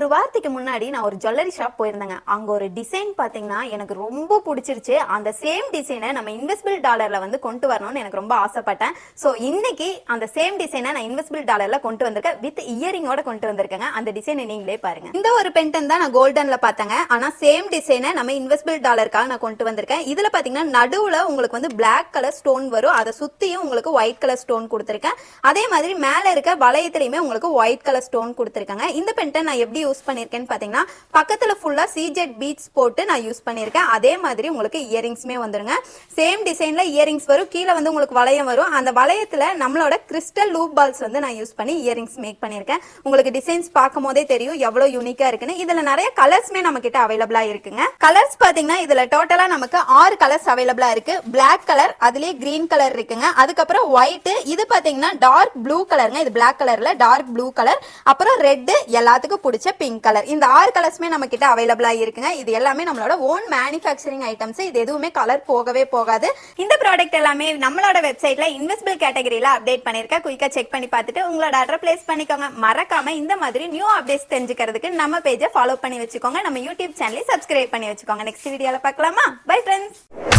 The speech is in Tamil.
ஒரு வாரத்துக்கு முன்னாடி நான் ஒரு ஜுவல்லரி ஷாப் போயிருந்தேங்க. அங்க ஒரு டிசைன் பாத்தீங்கன்னா எனக்கு ரொம்ப பிடிச்சிருச்சு. அந்த சேம் டிசைனை நம்ம இன்வெஸ்பிள் டாலர்ல வந்து கொண்டு வரணும்னு எனக்கு ரொம்ப ஆசைப்பட்டேன். ஸோ இன்னைக்கு அந்த சேம் டிசைனை நான் இன்வெஸ்பிள் டாலர்ல கொண்டு வந்திருக்கேன். வித் இயரிங்கோட கொண்டு வந்திருக்கேங்க. அந்த டிசைனை நீங்களே பாருங்க. இந்த ஒரு பென்டன் தான் நான் கோல்டன்ல பார்த்தேங்க. ஆனா சேம் டிசைனை நம்ம இன்வெஸ்பிள் டாலருக்காக நான் கொண்டு வந்திருக்கேன். இதுல பாத்தீங்கன்னா நடுவுல உங்களுக்கு வந்து பிளாக் கலர் ஸ்டோன் வரும். அதை சுத்தியும் உங்களுக்கு ஒயிட் கலர் ஸ்டோன் கொடுத்துருக்கேன். அதே மாதிரி மேல இருக்க வளையத்திலையுமே உங்களுக்கு ஒயிட் கலர் ஸ்டோன் கொடுத்துருக்காங்க. இந்த பென்டன் நான் எப்படி யூஸ் பண்ணியிருக்கேன்னு பாத்தீங்கன்னா பக்கத்துல ஃபுல்லா சிஜெட் பீட்ஸ் போட்டு நான் யூஸ் பண்ணிருக்கேன். அதே மாதிரி உங்களுக்கு இயரிங்ஸ்மே வந்துருங்க. சேம் டிசைன்ல இயரிங்ஸ் வரும். கீழே வந்து உங்களுக்கு வளையம் வரும். அந்த வளையத்துல நம்மளோட கிறிஸ்டல் லூப் பால்ஸ் வந்து நான் யூஸ் பண்ணி இயரிங்ஸ் மேக் பண்ணியிருக்கேன் உங்களுக்கு டிசைன்ஸ் பார்க்கும் போதே தெரியும் எவ்வளோ யூனிக்காக இருக்குன்னு. இதில் நிறைய கலர்ஸ்மே நம்ம கிட்ட அவைலபிளா இருக்குங்க. கலர்ஸ் பார்த்தீங்கன்னா இதில் டோட்டலா நமக்கு ஆறு கலர்ஸ் அவைலபிளா இருக்கு. பிளாக் கலர் அதுலேயே கிரீன் கலர் இருக்குங்க. அதுக்கப்புறம் ஒயிட்டு இது பாத்தீங்கன்னா டார்க் ப்ளூ கலருங்க இது பிளாக் கலரில் டார்க் ப்ளூ கலர் அப்புறம் ரெட்டு எல்லாத்துக்கும் பிடிச்ச பிங்க் கலர் இந்த ஆறு கலர்ஸ்மே நம்ம கிட்ட அவைலபிளா இருக்குங்க. இது எல்லாமே நம்மளோட ஓன் மேனுஃபேக்சரிங் ஐட்டம்ஸ் இது எதுவுமே கலர் போகவே போகாது. இந்த ப்ராடக்ட் எல்லாமே நம்மளோட வெப்சைட்ல இன்வெஸ்ட்பிள் கேட்டகரியில அப்டேட் பண்ணிருக்கேன் குயிக்கா செக் பண்ணி பார்த்துட்டு உங்களோட அட்ரஸ் பிளேஸ் பண்ணிக்கோங்க. மறக்காம இந்த மாதிரி நியூ அப்டேட்ஸ் தெரிஞ்சுக்கிறதுக்கு நம்ம பேஜை ஃபாலோ பண்ணி வச்சுக்கோங்க. நம்ம யூடியூப் சேனலை சப்ஸ்கிரைப் பண்ணி வச்சுக்கோங்க. நெக்ஸ்ட் வீடியோல பார்க்கலாமா? Bye friends